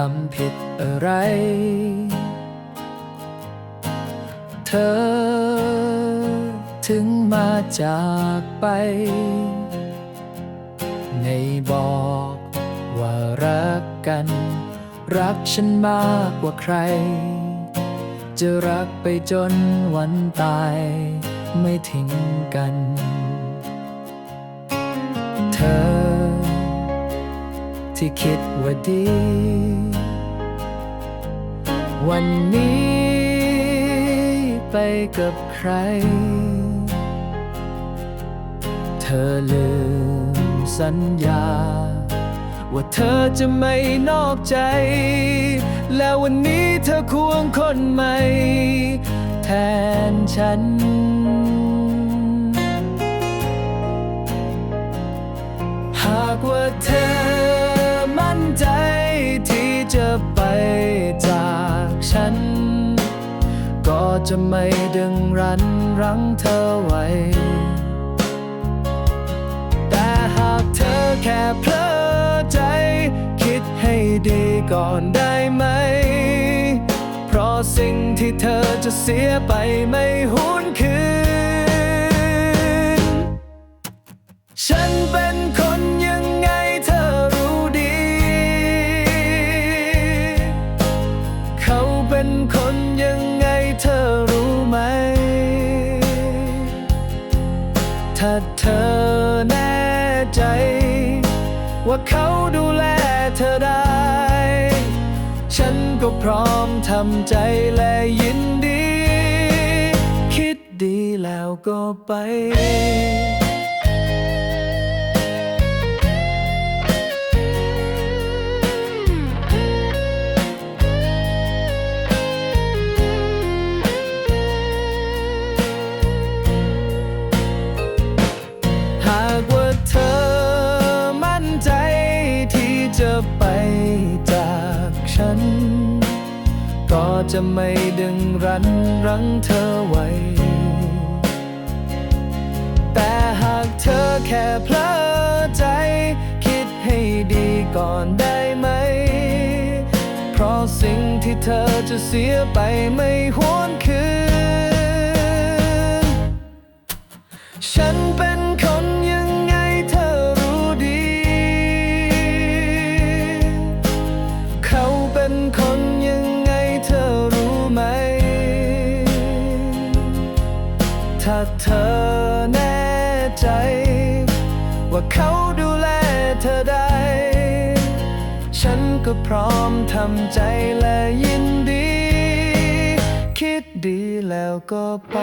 ทำผิดอะไร เธอถึงมาจากไป ในบอกว่ารักกัน รักฉันมากกว่าใคร จะรักไปจนวันตาย ไม่ทิ้งกัน เธอ ที่คิดว่าดี วันนี้ไปกับใคร เธอลืมสัญญา ว่าเธอจะไม่นอกใจ แล้ววันนี้เธอควงคนใหม่ แทนฉัน จะไม่ดึงรั้นรั้งเธอไว้ แต่หากเธอแค่เพลอใจ คิดให้ดีก่อนได้ไหม เพราะสิ่งที่เธอจะเสียไปไม่หวนคืน ฉันเป็นคน เธอแน่ใจ ว่าเขาดูแลเธอได้ ฉันก็พร้อมทำใจและยินดี คิดดีแล้วก็ไป ไปจากฉัน ก็จะไม่ดึงรั้นรั้งเธอไว้ แต่หากเธอแค่เพลอใจ คิดให้ดีก่อนได้ไหม เพราะสิ่งที่เธอจะเสียไปไม่หวนค ถ้าเธอแน่ใจ ว่าเขาดูแลเธอได้ ฉันก็พร้อมทำใจและยินดี คิดดีแล้วก็ไป